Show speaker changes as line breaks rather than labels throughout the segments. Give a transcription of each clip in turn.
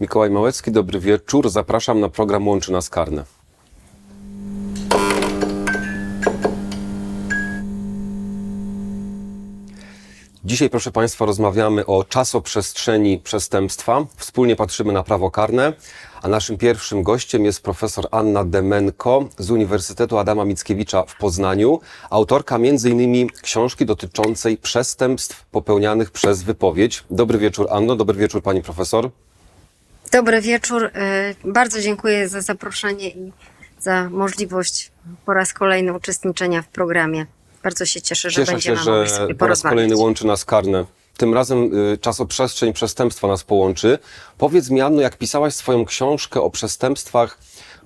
Mikołaj Małecki, dobry wieczór. Zapraszam na program Łączy Nas Karne. Dzisiaj, proszę Państwa, rozmawiamy o czasoprzestrzeni przestępstwa. Wspólnie patrzymy na prawo karne, a naszym pierwszym gościem jest profesor Anna Demenko z Uniwersytetu Adama Mickiewicza w Poznaniu, autorka m.in. książki dotyczącej przestępstw popełnianych przez wypowiedź. Dobry wieczór, Anno, dobry wieczór, pani profesor.
Dobry wieczór. Y, Bardzo dziękuję za zaproszenie i za możliwość po raz kolejny uczestniczenia w programie. Bardzo się cieszę, że
Cieszę
będziemy
się,
mogli sobie
po raz
porozmawiać.
kolejny łączy nas karne. Tym razem y, czasoprzestrzeń przestępstwa nas połączy. Powiedz mi, Anno, jak pisałaś swoją książkę o przestępstwach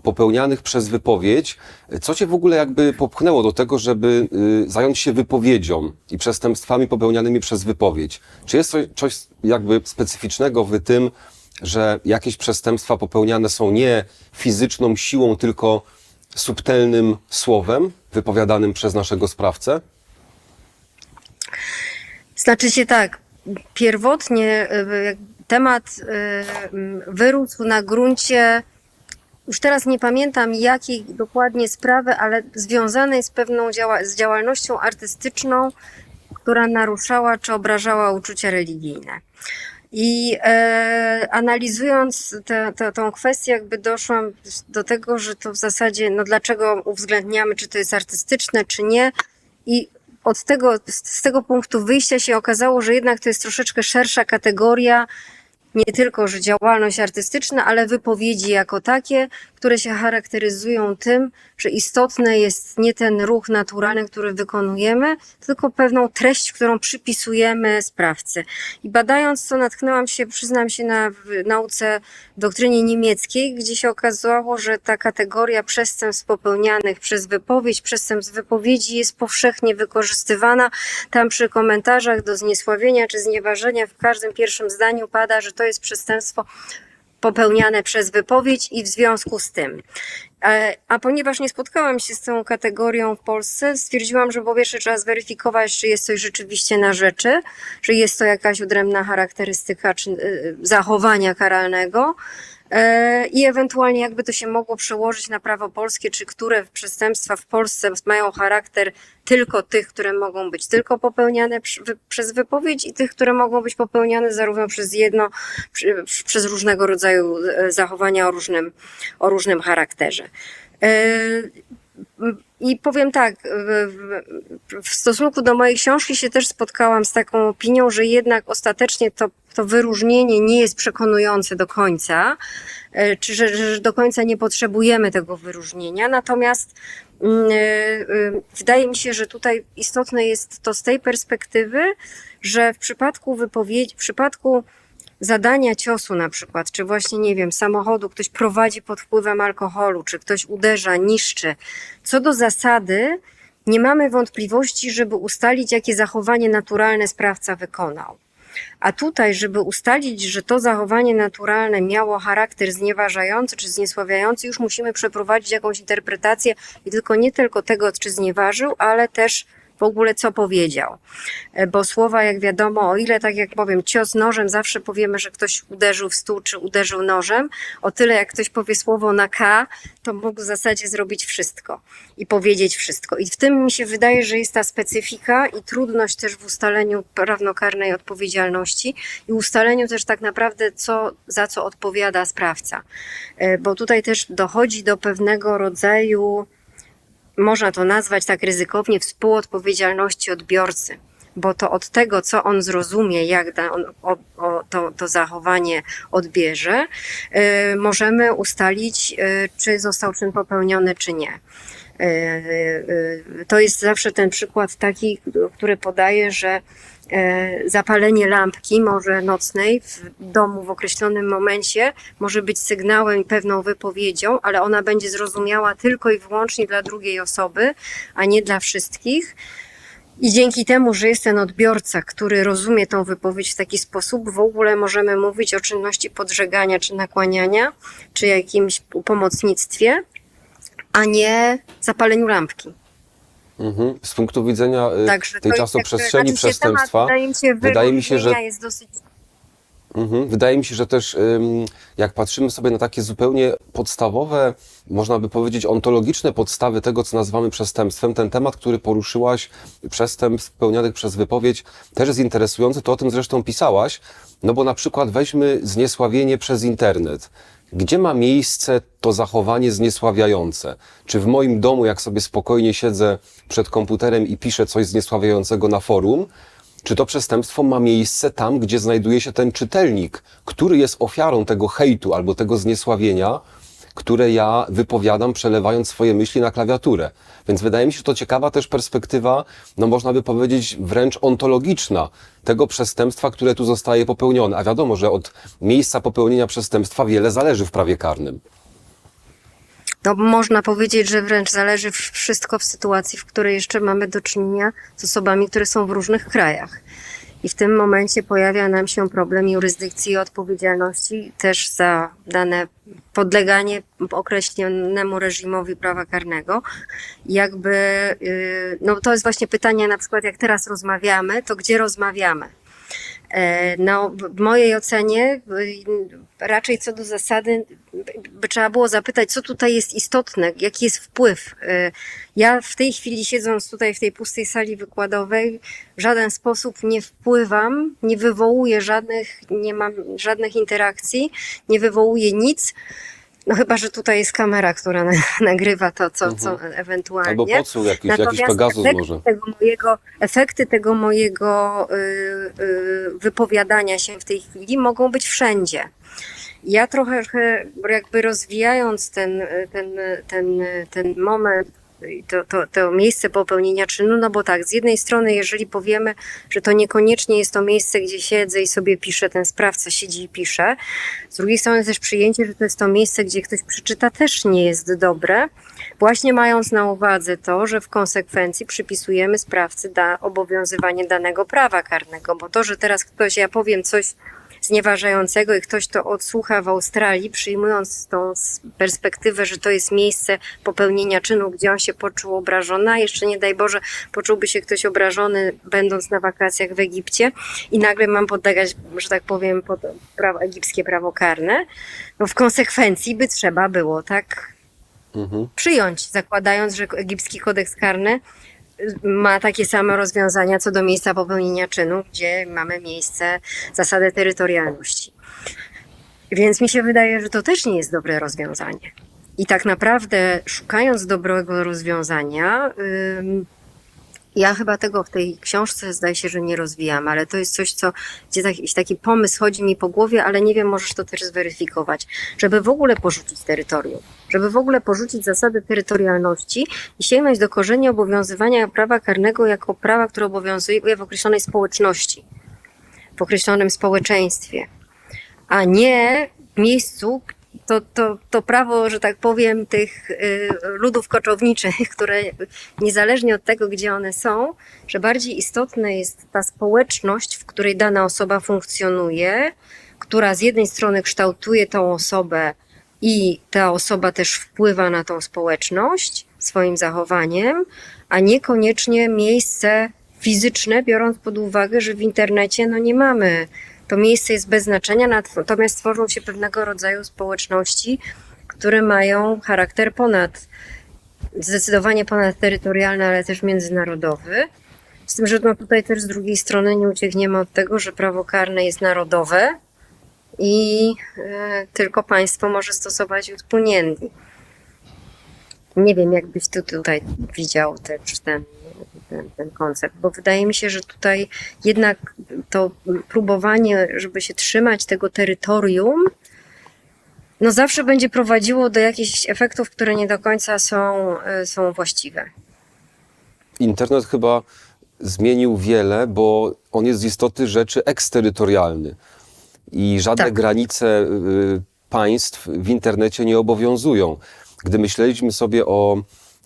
popełnianych przez wypowiedź, y, co cię w ogóle jakby popchnęło do tego, żeby y, zająć się wypowiedzią i przestępstwami popełnianymi przez wypowiedź? Czy jest coś, coś jakby specyficznego w tym, że jakieś przestępstwa popełniane są nie fizyczną siłą, tylko subtelnym słowem wypowiadanym przez naszego sprawcę?
Znaczy się tak, pierwotnie y, jak temat y, wyrósł na gruncie, już teraz nie pamiętam jakiej dokładnie sprawy, ale związanej z pewną działa- z działalnością artystyczną, która naruszała czy obrażała uczucia religijne. I e, analizując tę te, tą kwestię, jakby doszłam do tego, że to w zasadzie, no dlaczego uwzględniamy, czy to jest artystyczne, czy nie. I od tego, z tego punktu wyjścia się okazało, że jednak to jest troszeczkę szersza kategoria, nie tylko, że działalność artystyczna, ale wypowiedzi jako takie, które się charakteryzują tym, że istotny jest nie ten ruch naturalny, który wykonujemy, tylko pewną treść, którą przypisujemy sprawcy. I badając to, natknęłam się, przyznam się, na nauce doktrynie niemieckiej, gdzie się okazało, że ta kategoria przestępstw popełnianych przez wypowiedź, przestępstw wypowiedzi jest powszechnie wykorzystywana. Tam przy komentarzach do zniesławienia czy znieważenia w każdym pierwszym zdaniu pada, że to jest przestępstwo popełniane przez wypowiedź i w związku z tym. E, A ponieważ nie spotkałam się z tą kategorią w Polsce, stwierdziłam, że po pierwsze trzeba zweryfikować, czy jest coś rzeczywiście na rzeczy, że jest to jakaś odrębna charakterystyka czy y, zachowania karalnego i ewentualnie jakby to się mogło przełożyć na prawo polskie, czy które przestępstwa w Polsce mają charakter tylko tych, które mogą być tylko popełniane przez wypowiedź i tych, które mogą być popełniane zarówno przez jedno, przez różnego rodzaju e, zachowania o różnym, o różnym charakterze. I powiem tak, w stosunku do mojej książki się też spotkałam z taką opinią, że jednak ostatecznie to, to wyróżnienie nie jest przekonujące do końca, e, czy że, że do końca nie potrzebujemy tego wyróżnienia. Natomiast mm, e, e, wydaje mi się, że tutaj istotne jest to z tej perspektywy, że w przypadku wypowiedzi, w przypadku zadania ciosu na przykład, czy właśnie, nie wiem, samochodu ktoś prowadzi pod wpływem alkoholu, czy ktoś uderza, niszczy. Co do zasady, nie mamy wątpliwości, żeby ustalić, jakie zachowanie naturalne sprawca wykonał. A tutaj, żeby ustalić, że to zachowanie naturalne miało charakter znieważający czy zniesławiający, już musimy przeprowadzić jakąś interpretację i tylko nie tylko tego, czy znieważył, ale też w ogóle co powiedział. E, Bo słowa, jak wiadomo, o ile, tak jak powiem, cios nożem, zawsze powiemy, że ktoś uderzył w stół czy uderzył nożem, o tyle jak ktoś powie słowo na K, to mógł w zasadzie zrobić wszystko i powiedzieć wszystko. I w tym mi się wydaje, że jest ta specyfika i trudność też w ustaleniu prawnokarnej odpowiedzialności i ustaleniu też tak naprawdę, co, za co odpowiada sprawca. E, Bo tutaj też dochodzi do pewnego rodzaju można to nazwać tak ryzykownie współodpowiedzialności odbiorcy, bo to od tego, co on zrozumie, jak da on o, o to, to zachowanie odbierze, y, możemy ustalić, y, czy został czyn popełniony, czy nie. Y, To jest zawsze ten przykład taki, który podaje, że zapalenie lampki może nocnej w domu w określonym momencie może być sygnałem i pewną wypowiedzią, ale ona będzie zrozumiała tylko i wyłącznie dla drugiej osoby, a nie dla wszystkich. I dzięki temu, że jest ten odbiorca, który rozumie tą wypowiedź w taki sposób, w ogóle możemy mówić o czynności podżegania czy nakłaniania, czy jakimś pomocnictwie, a nie zapaleniu lampki.
Mhm. Z punktu widzenia y,
Także
tej czasoprzestrzeni
znaczy
przestępstwa,
temat, wydaje mi się,
wydaje mi się, że
jest dosyć
Mhm. Wydaje mi się, że też jak patrzymy sobie na takie zupełnie podstawowe, można by powiedzieć ontologiczne podstawy tego, co nazywamy przestępstwem, ten temat, który poruszyłaś, przestępstw pełnionych przez wypowiedź, też jest interesujący, to o tym zresztą pisałaś, no bo na przykład weźmy zniesławienie przez internet. Gdzie ma miejsce to zachowanie zniesławiające? Czy w moim domu, jak sobie spokojnie siedzę przed komputerem i piszę coś zniesławiającego na forum, czy to przestępstwo ma miejsce tam, gdzie znajduje się ten czytelnik, który jest ofiarą tego hejtu albo tego zniesławienia, które ja wypowiadam, przelewając swoje myśli na klawiaturę. Więc wydaje mi się to ciekawa też perspektywa, no można by powiedzieć wręcz ontologiczna tego przestępstwa, które tu zostaje popełnione. A wiadomo, że od miejsca popełnienia przestępstwa wiele zależy w prawie karnym.
No, można powiedzieć, że wręcz zależy wszystko w sytuacji, w której jeszcze mamy do czynienia z osobami, które są w różnych krajach. I w tym momencie pojawia nam się problem jurysdykcji i odpowiedzialności też za dane podleganie określonemu reżimowi prawa karnego. Jakby, yy, no to jest właśnie pytanie, na przykład jak teraz rozmawiamy, to gdzie rozmawiamy? E, No, w mojej ocenie raczej co do zasady by trzeba było zapytać, co tutaj jest istotne, jaki jest wpływ. E, Ja w tej chwili siedząc tutaj w tej pustej sali wykładowej w żaden sposób nie wpływam, nie wywołuję żadnych, nie mam żadnych interakcji, nie wywołuję nic. No chyba, że tutaj jest kamera, która na, nagrywa to, co, co ewentualnie.
Albo podsłuch jakiś, jakiś
Natomiast
Pegasus
efekty
może.
Tego mojego, efekty tego mojego y, y, wypowiadania się w tej chwili mogą być wszędzie. Ja trochę jakby rozwijając ten, ten, ten, ten moment, to, to, to miejsce popełnienia czynu, no bo tak, z jednej strony, jeżeli powiemy, że to niekoniecznie jest to miejsce, gdzie siedzę i sobie piszę, ten sprawca siedzi i pisze, z drugiej strony też przyjęcie, że to jest to miejsce, gdzie ktoś przeczyta, też nie jest dobre, właśnie mając na uwadze to, że w konsekwencji przypisujemy sprawcy da obowiązywanie danego prawa karnego, bo to, że teraz ktoś, ja powiem coś znieważającego i ktoś to odsłucha w Australii, przyjmując tą perspektywę, że to jest miejsce popełnienia czynu, gdzie on się poczuł obrażony, a jeszcze nie daj Boże, poczułby się ktoś obrażony, będąc na wakacjach w Egipcie i nagle mam podlegać, że tak powiem, pod prawo, egipskie prawo karne, no w konsekwencji by trzeba było tak
Mhm.
przyjąć, zakładając, że egipski kodeks karny ma takie same rozwiązania co do miejsca popełnienia czynu, gdzie mamy miejsce, zasadę terytorialności. Więc mi się wydaje, że to też nie jest dobre rozwiązanie. I tak naprawdę, szukając dobrego rozwiązania, ym, ja chyba tego w tej książce zdaje się, że nie rozwijam, ale to jest coś, co, gdzie taki, taki pomysł chodzi mi po głowie, ale nie wiem, możesz to też zweryfikować, żeby w ogóle porzucić terytorium, żeby w ogóle porzucić zasady terytorialności i sięgnąć do korzeni obowiązywania prawa karnego jako prawa, które obowiązuje w określonej społeczności, w określonym społeczeństwie, a nie w miejscu, to, to, to prawo, że tak powiem, tych y, ludów koczowniczych, które niezależnie od tego, gdzie one są, że bardziej istotna jest ta społeczność, w której dana osoba funkcjonuje, która z jednej strony kształtuje tą osobę i ta osoba też wpływa na tą społeczność swoim zachowaniem, a niekoniecznie miejsce fizyczne, biorąc pod uwagę, że w internecie no nie mamy to miejsce jest bez znaczenia, natomiast tworzą się pewnego rodzaju społeczności, które mają charakter ponad, zdecydowanie ponadterytorialny, ale też międzynarodowy. Z tym, że no tutaj też z drugiej strony nie uciekniemy od tego, że prawo karne jest narodowe i e, tylko państwo może stosować wspólnienni. Nie wiem, jakbyś ty tutaj widział też ten, ten, ten koncept, bo wydaje mi się, że tutaj jednak to próbowanie, żeby się trzymać tego terytorium, no zawsze będzie prowadziło do jakichś efektów, które nie do końca są, y, są właściwe.
Internet chyba zmienił wiele, bo on jest z istoty rzeczy eksterytorialny i żadne
Tak.
granice y, państw w internecie nie obowiązują. Gdy myśleliśmy sobie o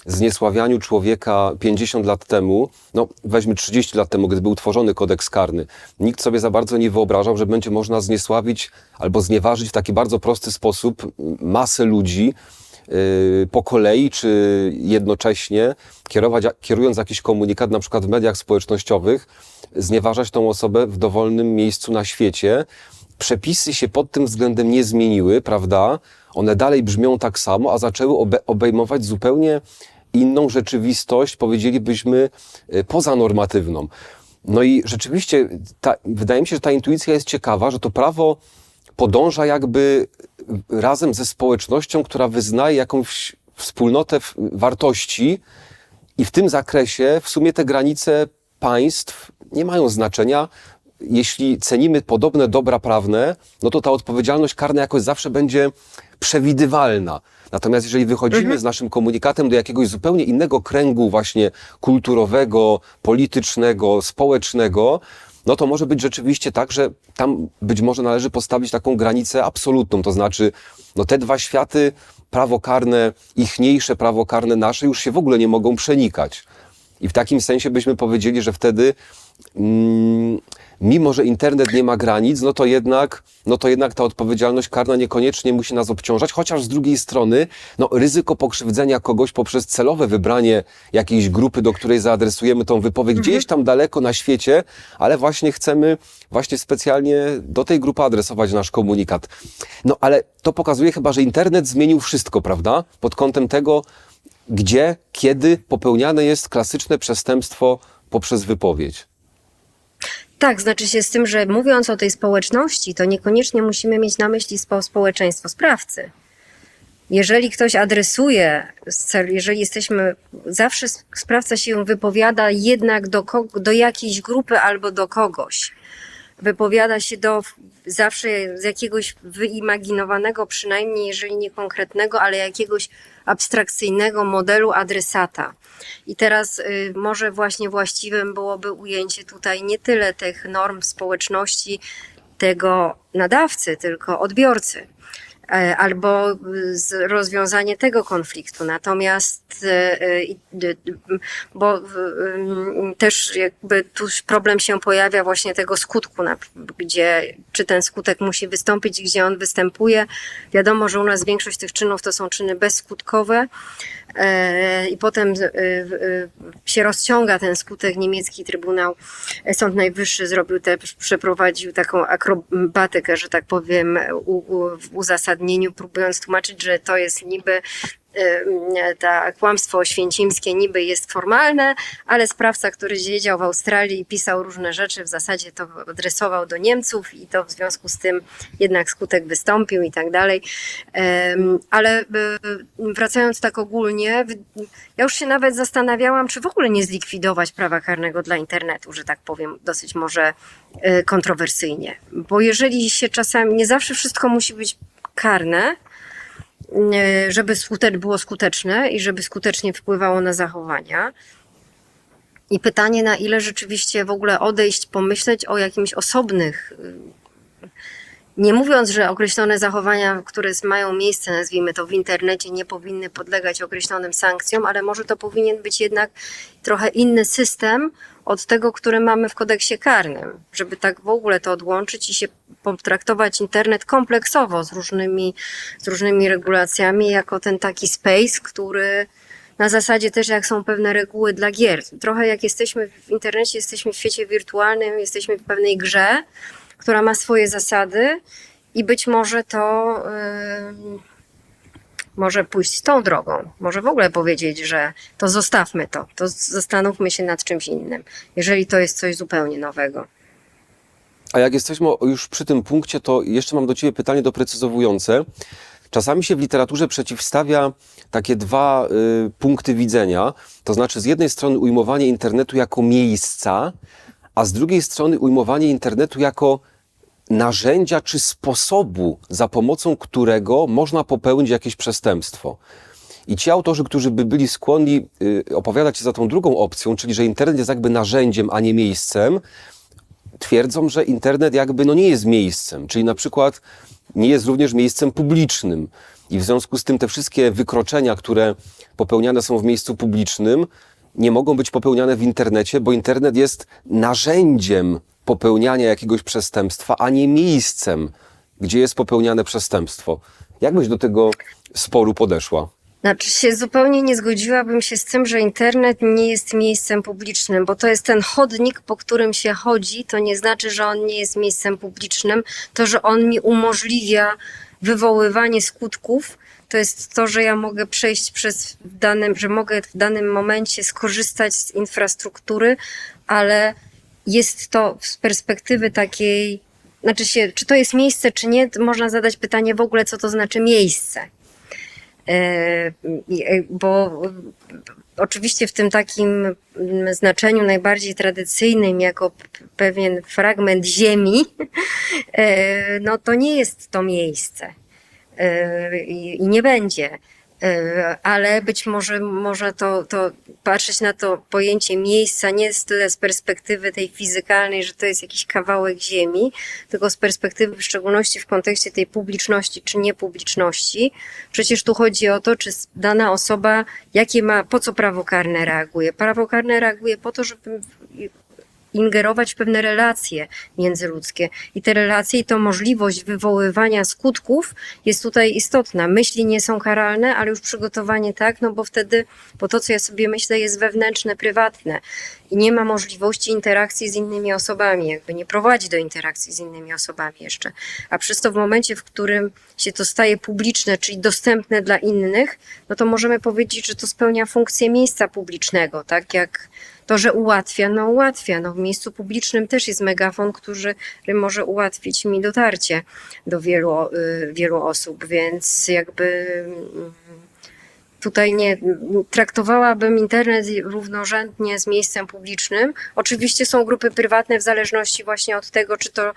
zniesławianiu człowieka 50 lat temu, no weźmy 30 lat temu, gdy był tworzony kodeks karny, nikt sobie za bardzo nie wyobrażał, że będzie można zniesławić albo znieważyć w taki bardzo prosty sposób masę ludzi, yy, po kolei czy jednocześnie kierować, kierując jakiś komunikat na przykład w mediach społecznościowych, znieważać tą osobę w dowolnym miejscu na świecie przepisy się pod tym względem nie zmieniły, prawda? One dalej brzmią tak samo, a zaczęły obe obejmować zupełnie inną rzeczywistość, powiedzielibyśmy, y, pozanormatywną. No i rzeczywiście ta, wydaje mi się, że ta intuicja jest ciekawa, że to prawo podąża jakby razem ze społecznością, która wyznaje jakąś wspólnotę wartości i w tym zakresie w sumie te granice państw nie mają znaczenia. Jeśli cenimy podobne dobra prawne, no to ta odpowiedzialność karna jakoś zawsze będzie przewidywalna. Natomiast jeżeli wychodzimy z naszym komunikatem do jakiegoś zupełnie innego kręgu właśnie kulturowego, politycznego, społecznego, no to może być rzeczywiście tak, że tam być może należy postawić taką granicę absolutną, to znaczy no te dwa światy, prawo karne, ichniejsze prawo karne nasze już się w ogóle nie mogą przenikać. I w takim sensie byśmy powiedzieli, że wtedy mimo, że internet nie ma granic, no to jednak, no to jednak ta odpowiedzialność karna niekoniecznie musi nas obciążać, chociaż z drugiej strony, no ryzyko pokrzywdzenia kogoś poprzez celowe wybranie jakiejś grupy, do której zaadresujemy tą wypowiedź gdzieś tam daleko na świecie, ale właśnie chcemy właśnie specjalnie do tej grupy adresować nasz komunikat. No ale to pokazuje chyba, że internet zmienił wszystko, prawda? Pod kątem tego, gdzie, kiedy popełniane jest klasyczne przestępstwo poprzez wypowiedź.
Tak, znaczy się z tym, że mówiąc o tej społeczności, to niekoniecznie musimy mieć na myśli spo, społeczeństwo sprawcy. Jeżeli ktoś adresuje, jeżeli jesteśmy, zawsze sprawca się wypowiada jednak do, do jakiejś grupy albo do kogoś. Wypowiada się do zawsze z jakiegoś wyimaginowanego, przynajmniej jeżeli nie konkretnego, ale jakiegoś abstrakcyjnego modelu adresata. I teraz y, może właśnie właściwym byłoby ujęcie tutaj nie tyle tych norm społeczności tego nadawcy, tylko odbiorcy. E, Albo rozwiązanie tego konfliktu. Natomiast, e, e, bo też jakby tu problem się pojawia właśnie tego skutku, gdzie czy ten skutek musi wystąpić, gdzie on występuje. Wiadomo, że u nas większość tych czynów to są czyny bezskutkowe i potem e, e, się rozciąga ten skutek. Niemiecki Trybunał, e, Sąd Najwyższy zrobił te, przeprowadził taką akrobatykę, że tak powiem, w uzasadnieniu, próbując tłumaczyć, że to jest niby e, ta kłamstwo oświęcimskie niby jest formalne, ale sprawca, który siedział w Australii i pisał różne rzeczy, w zasadzie to adresował do Niemców i to w związku z tym jednak skutek wystąpił i tak dalej. Ale e, wracając tak ogólnie, ja już się nawet zastanawiałam, czy w ogóle nie zlikwidować prawa karnego dla internetu, że tak powiem, dosyć może e, kontrowersyjnie. Bo jeżeli się czasami, nie zawsze wszystko musi być karne, żeby skutecz, było skuteczne i żeby skutecznie wpływało na zachowania. I pytanie, na ile rzeczywiście w ogóle odejść, pomyśleć o jakimś osobnych, y, nie mówiąc, że określone zachowania, które mają miejsce, nazwijmy to w internecie, nie powinny podlegać określonym sankcjom, ale może to powinien być jednak trochę inny system od tego, który mamy w kodeksie karnym, żeby tak w ogóle to odłączyć i się potraktować internet kompleksowo z różnymi, z różnymi regulacjami, jako ten taki space, który na zasadzie też jak są pewne reguły dla gier. Trochę jak jesteśmy w internecie, jesteśmy w świecie wirtualnym, jesteśmy w pewnej grze, która ma swoje zasady i być może to yy, może pójść tą drogą. Może w ogóle powiedzieć, że to zostawmy to, to zastanówmy się nad czymś innym, jeżeli to jest coś zupełnie nowego.
A jak jesteśmy już przy tym punkcie, to jeszcze mam do Ciebie pytanie doprecyzowujące. Czasami się w literaturze przeciwstawia takie dwa y, punkty widzenia. To znaczy, z jednej strony ujmowanie internetu jako miejsca, a z drugiej strony ujmowanie internetu jako narzędzia czy sposobu, za pomocą którego można popełnić jakieś przestępstwo. I ci autorzy, którzy by byli skłonni y, opowiadać się za tą drugą opcją, czyli że internet jest jakby narzędziem, a nie miejscem, twierdzą, że internet jakby no nie jest miejscem, czyli na przykład nie jest również miejscem publicznym. I w związku z tym te wszystkie wykroczenia, które popełniane są w miejscu publicznym, nie mogą być popełniane w internecie, bo internet jest narzędziem popełniania jakiegoś przestępstwa, a nie miejscem, gdzie jest popełniane przestępstwo. Jak byś do tego sporu podeszła?
Znaczy się zupełnie nie zgodziłabym się z tym, że internet nie jest miejscem publicznym, bo to jest ten chodnik, po którym się chodzi, to nie znaczy, że on nie jest miejscem publicznym. To, że on mi umożliwia wywoływanie skutków, to jest to, że ja mogę przejść przez danym, że mogę w danym momencie skorzystać z infrastruktury, ale jest to z perspektywy takiej, znaczy się, czy to jest miejsce, czy nie, można zadać pytanie w ogóle, co to znaczy miejsce. E, e, bo e, oczywiście w tym takim mm, znaczeniu najbardziej tradycyjnym, jako pewien fragment ziemi, no to nie jest to miejsce i nie będzie. E, Ale być może może to, to patrzeć na to pojęcie miejsca nie z tyle z perspektywy tej fizykalnej, że to jest jakiś kawałek ziemi, tylko z perspektywy w szczególności w kontekście tej publiczności czy niepubliczności. Przecież tu chodzi o to, czy dana osoba, jakie ma, po co prawo karne reaguje. Prawo karne reaguje po to, żeby ingerować w pewne relacje międzyludzkie. I te relacje i to możliwość wywoływania skutków jest tutaj istotna. Myśli nie są karalne, ale już przygotowanie tak, no bo wtedy, bo to, co ja sobie myślę, jest wewnętrzne, prywatne i nie ma możliwości interakcji z innymi osobami, jakby nie prowadzi do interakcji z innymi osobami jeszcze. A przez to w momencie, w którym się to staje publiczne, czyli dostępne dla innych, no to możemy powiedzieć, że to spełnia funkcję miejsca publicznego, tak jak to, że ułatwia, no ułatwia. No w miejscu publicznym też jest megafon, który może ułatwić mi dotarcie do wielu, y, wielu osób, więc jakby mm, tutaj nie traktowałabym internet równorzędnie z miejscem publicznym. Oczywiście są grupy prywatne w zależności właśnie od tego, czy to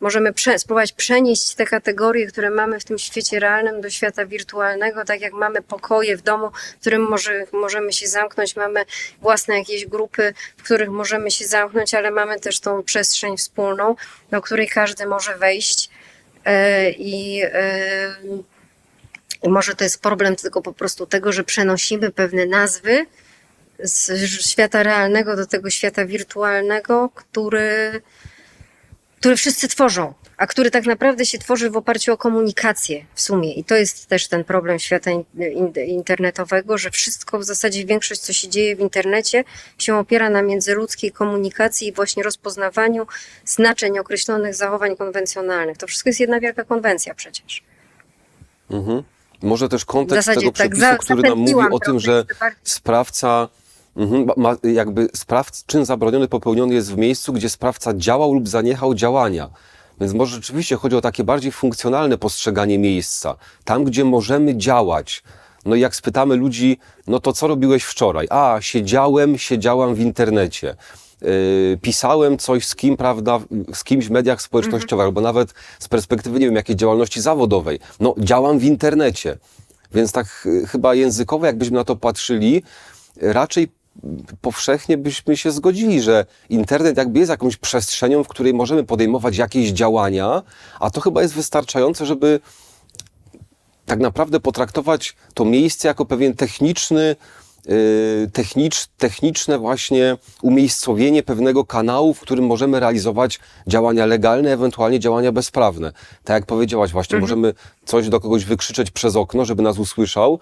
możemy prze, spróbować przenieść te kategorie, które mamy w tym świecie realnym do świata wirtualnego, tak jak mamy pokoje w domu, w którym może, możemy się zamknąć, mamy własne jakieś grupy, w których możemy się zamknąć, ale mamy też tą przestrzeń wspólną, do której każdy może wejść. E, I e, i może to jest problem tylko po prostu tego, że przenosimy pewne nazwy z świata realnego do tego świata wirtualnego, który, który wszyscy tworzą, a który tak naprawdę się tworzy w oparciu o komunikację w sumie. I to jest też ten problem świata in, in, internetowego, że wszystko w zasadzie większość, co się dzieje w internecie, się opiera na międzyludzkiej komunikacji i właśnie rozpoznawaniu znaczeń określonych zachowań konwencjonalnych. To wszystko jest jedna wielka konwencja przecież.
Mhm. Może też kontekst tego
tak
przepisu,
za-
który nam mówi o tym, że sprawca mhm, ma, jakby sprawc, czyn zabroniony popełniony jest w miejscu, gdzie sprawca działał lub zaniechał działania. Więc może rzeczywiście chodzi o takie bardziej funkcjonalne postrzeganie miejsca. Tam, gdzie możemy działać. No i jak spytamy ludzi, no to co robiłeś wczoraj? A, siedziałem, siedziałam w internecie. Yy, pisałem coś z kim, prawda, z kimś w mediach społecznościowych, albo nawet z perspektywy, nie wiem, jakiejś działalności zawodowej. No, działam w internecie. Więc tak y, chyba językowo, jakbyśmy na to patrzyli, raczej powszechnie byśmy się zgodzili, że internet jakby jest jakąś przestrzenią, w której możemy podejmować jakieś działania, a to chyba jest wystarczające, żeby tak naprawdę potraktować to miejsce jako pewien techniczny, technicz, techniczne właśnie umiejscowienie pewnego kanału, w którym możemy realizować działania legalne, ewentualnie działania bezprawne. Tak jak powiedziałaś właśnie, możemy coś do kogoś wykrzyczeć przez okno, żeby nas usłyszał,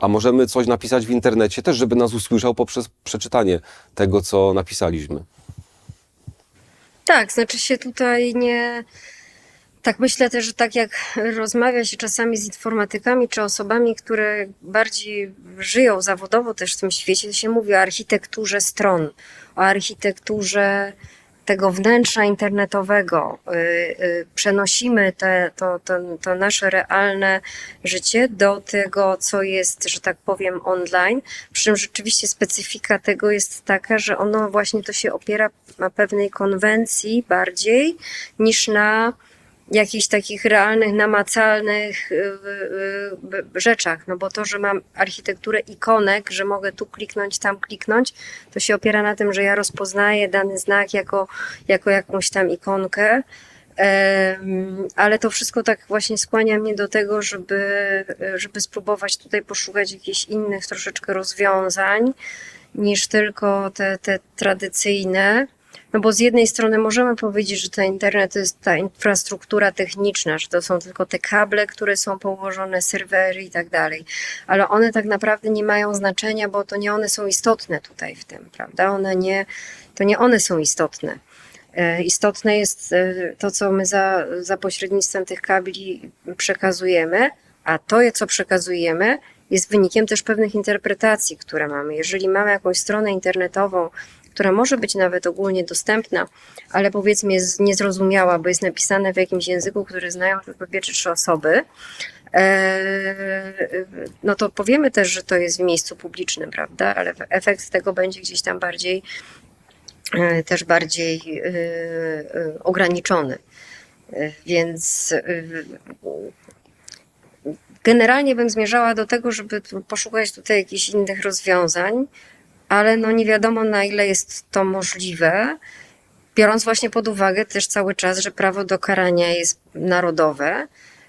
a możemy coś napisać w internecie też, żeby nas usłyszał poprzez przeczytanie tego, co napisaliśmy.
Tak, znaczy się tutaj nie. Tak myślę też, że tak jak rozmawia się czasami z informatykami czy osobami, które bardziej żyją zawodowo też w tym świecie, się mówi o architekturze stron, o architekturze tego wnętrza internetowego. Y, y, Przenosimy te, to, to, to nasze realne życie do tego, co jest, że tak powiem, online. Przy czym rzeczywiście specyfika tego jest taka, że ono właśnie to się opiera na pewnej konwencji bardziej niż na jakichś takich realnych, namacalnych y, y, y, rzeczach. No bo to, że mam architekturę ikonek, że mogę tu kliknąć, tam kliknąć, to się opiera na tym, że ja rozpoznaję dany znak jako, jako jakąś tam ikonkę. Ale to wszystko tak właśnie skłania mnie do tego, żeby, żeby spróbować tutaj poszukać jakichś innych troszeczkę rozwiązań niż tylko te, te tradycyjne. No bo z jednej strony możemy powiedzieć, że ten internet to jest ta infrastruktura techniczna, że to są tylko te kable, które są położone, serwery i tak dalej, ale one tak naprawdę nie mają znaczenia, bo to nie one są istotne tutaj w tym, prawda? One nie, to nie one są istotne. E, Istotne jest e, to, co my za, za pośrednictwem tych kabli przekazujemy, a to, co przekazujemy, jest wynikiem też pewnych interpretacji, które mamy. Jeżeli mamy jakąś stronę internetową, która może być nawet ogólnie dostępna, ale powiedzmy jest niezrozumiała, bo jest napisane w jakimś języku, który znają tylko dwie czy trzy osoby, e, no to powiemy też, że to jest w miejscu publicznym, prawda? Ale efekt tego będzie gdzieś tam bardziej e, też bardziej e, ograniczony. Więc generalnie bym zmierzała do tego, żeby poszukać tutaj jakichś innych rozwiązań, ale no nie wiadomo na ile jest to możliwe, biorąc właśnie pod uwagę też cały czas, że prawo do karania jest narodowe,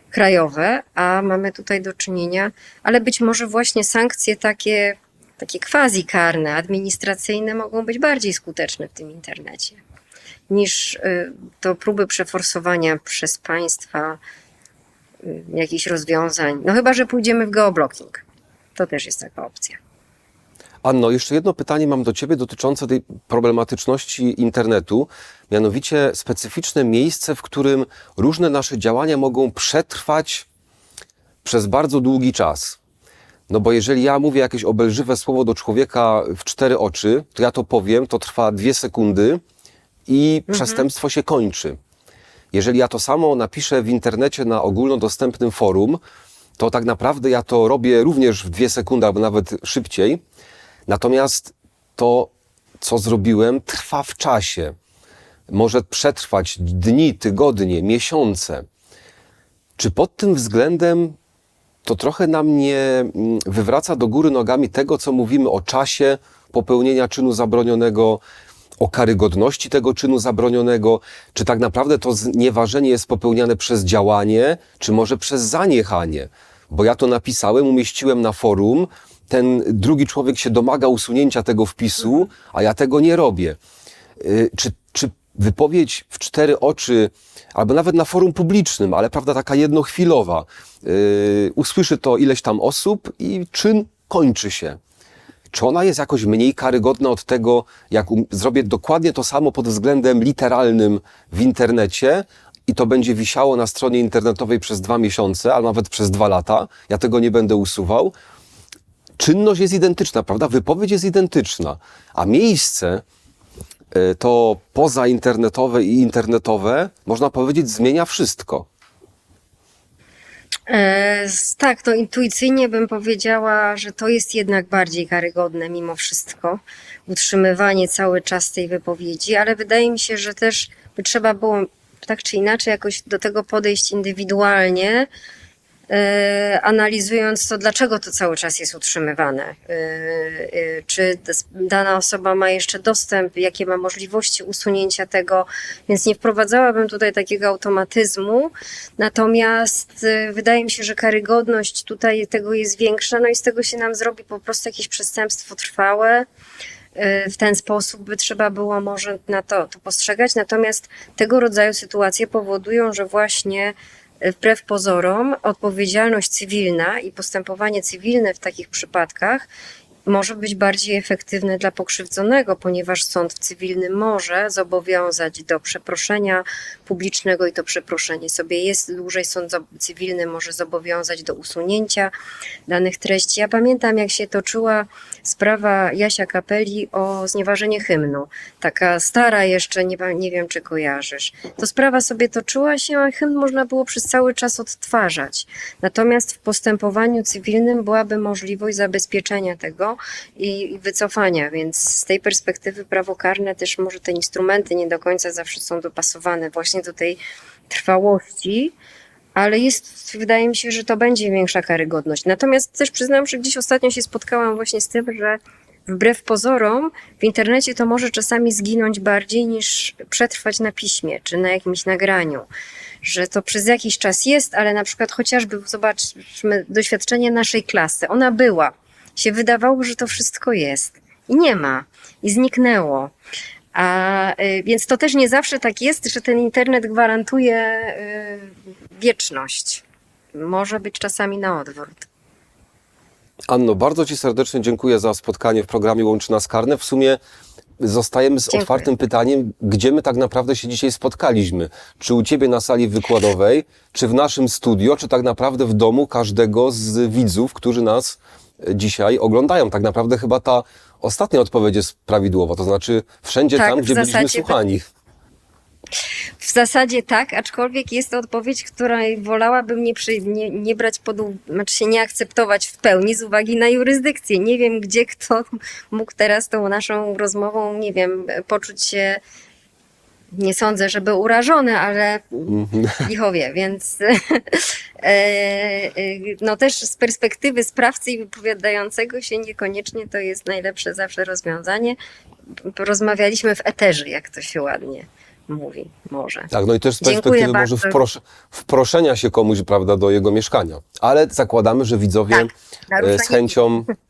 krajowe, a mamy tutaj do czynienia, ale być może właśnie sankcje takie, takie quasi karne, administracyjne mogą być bardziej skuteczne w tym internecie niż y, to próby przeforsowania przez państwa y, jakichś rozwiązań. No chyba, że pójdziemy w geoblocking. To też jest taka opcja.
Anno, jeszcze jedno pytanie mam do Ciebie dotyczące tej problematyczności internetu, mianowicie specyficzne miejsce, w którym różne nasze działania mogą przetrwać przez bardzo długi czas. No bo jeżeli ja mówię jakieś obelżywe słowo do człowieka w cztery oczy, to ja to powiem, to trwa dwie sekundy i przestępstwo się kończy. Jeżeli ja to samo napiszę w internecie na ogólnodostępnym forum, to tak naprawdę ja to robię również w dwie sekundy albo nawet szybciej. Natomiast to, co zrobiłem, trwa w czasie. Może przetrwać dni, tygodnie, miesiące. Czy pod tym względem to trochę nam nie mm, wywraca do góry nogami tego, co mówimy o czasie popełnienia czynu zabronionego, o karygodności tego czynu zabronionego, czy tak naprawdę to znieważenie jest popełniane przez działanie, czy może przez zaniechanie. Bo ja to napisałem, umieściłem na forum, ten drugi człowiek się domaga usunięcia tego wpisu, a ja tego nie robię. Y, Czy, czy wypowiedź w cztery oczy, albo nawet na forum publicznym, ale prawda taka jednochwilowa, yy, usłyszy to ileś tam osób i czyn kończy się. Czy ona jest jakoś mniej karygodna od tego, jak um- zrobię dokładnie to samo pod względem literalnym w internecie i to będzie wisiało na stronie internetowej przez dwa miesiące, albo nawet przez dwa lata, ja tego nie będę usuwał. Czynność jest identyczna, prawda? Wypowiedź jest identyczna, a miejsce y, to pozainternetowe i internetowe, można powiedzieć, zmienia wszystko.
E, tak, to intuicyjnie bym powiedziała, że to jest jednak bardziej karygodne mimo wszystko. Utrzymywanie cały czas tej wypowiedzi, ale wydaje mi się, że też by trzeba było tak czy inaczej jakoś do tego podejść indywidualnie, e, analizując to, dlaczego to cały czas jest utrzymywane. E, e, Czy dana osoba ma jeszcze dostęp, jakie ma możliwości usunięcia tego, więc nie wprowadzałabym tutaj takiego automatyzmu. Natomiast e, wydaje mi się, że karygodność tutaj tego jest większa, no i z tego się nam zrobi po prostu jakieś przestępstwo trwałe. E, W ten sposób by trzeba było może na to, to postrzegać. Natomiast tego rodzaju sytuacje powodują, że właśnie e, wbrew pozorom odpowiedzialność cywilna i postępowanie cywilne w takich przypadkach może być bardziej efektywne dla pokrzywdzonego, ponieważ sąd w cywilnym może zobowiązać do przeproszenia publicznego i to przeproszenie sobie jest dłużej. Sąd cywilny może zobowiązać do usunięcia danych treści. Ja pamiętam, jak się toczyła sprawa Jasia Kapeli o znieważenie hymnu. Taka stara jeszcze, nie, nie wiem czy kojarzysz. To sprawa sobie toczyła się, a hymn można było przez cały czas odtwarzać. Natomiast w postępowaniu cywilnym byłaby możliwość zabezpieczenia tego i, wycofania, więc z tej perspektywy prawo karne też może te instrumenty nie do końca zawsze są dopasowane właśnie do tej trwałości, ale jest, wydaje mi się, że to będzie większa karygodność. Natomiast też przyznam, że gdzieś ostatnio się spotkałam właśnie z tym, że wbrew pozorom w internecie to może czasami zginąć bardziej niż przetrwać na piśmie czy na jakimś nagraniu. Że to przez jakiś czas jest, ale na przykład chociażby zobaczmy doświadczenie naszej klasy. Ona była. Się wydawało, że to wszystko jest. I nie ma. I zniknęło. A, y, więc to też nie zawsze tak jest, że ten internet gwarantuje y, wieczność. Może być czasami na odwrót.
Anno, bardzo Ci serdecznie dziękuję za spotkanie w programie Łączy Nas Karne. W sumie zostajemy z
Dziękuję.
otwartym pytaniem, gdzie my tak naprawdę się dzisiaj spotkaliśmy? Czy u Ciebie na sali wykładowej, czy w naszym studio, czy tak naprawdę w domu każdego z widzów, którzy nas dzisiaj oglądają? Tak naprawdę chyba ta ostatnia odpowiedź jest prawidłowa, to znaczy wszędzie
Tak,
tam, gdzie byliśmy
zasadzie
słuchani.
W zasadzie tak, aczkolwiek jest to odpowiedź, której wolałabym nie, przy, nie, nie brać pod uwagę, znaczy się nie akceptować w pełni z uwagi na jurysdykcję. Nie wiem, gdzie kto mógł teraz tą naszą rozmową, nie wiem, poczuć się, nie sądzę, żeby urażony, ale licho wie, więc e, e, no też z perspektywy sprawcy i wypowiadającego się niekoniecznie to jest najlepsze zawsze rozwiązanie. Rozmawialiśmy w eterze, jak to się ładnie mówi, może.
Tak, no i też z
Dziękuję
perspektywy może
bardzo.
wpros wproszenia się komuś, prawda, do jego mieszkania. Ale zakładamy, że widzowie
Tak,
e,
naruszenie
z chęcią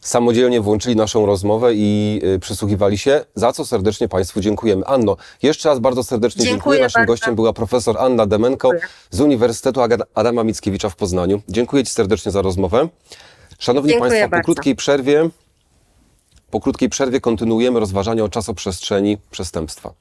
samodzielnie włączyli naszą rozmowę i e, przysłuchiwali się, za co serdecznie Państwu dziękujemy. Anno, jeszcze raz bardzo serdecznie dziękuję.
Dziękuję
Naszym
bardzo.
gościem była profesor Anna Demenko
Dziękuję.
z Uniwersytetu Adama Mickiewicza w Poznaniu. Dziękuję Ci serdecznie za rozmowę. Szanowni
Dziękuję
Państwo, po
bardzo.
krótkiej przerwie po krótkiej przerwie kontynuujemy rozważanie o czasoprzestrzeni przestępstwa.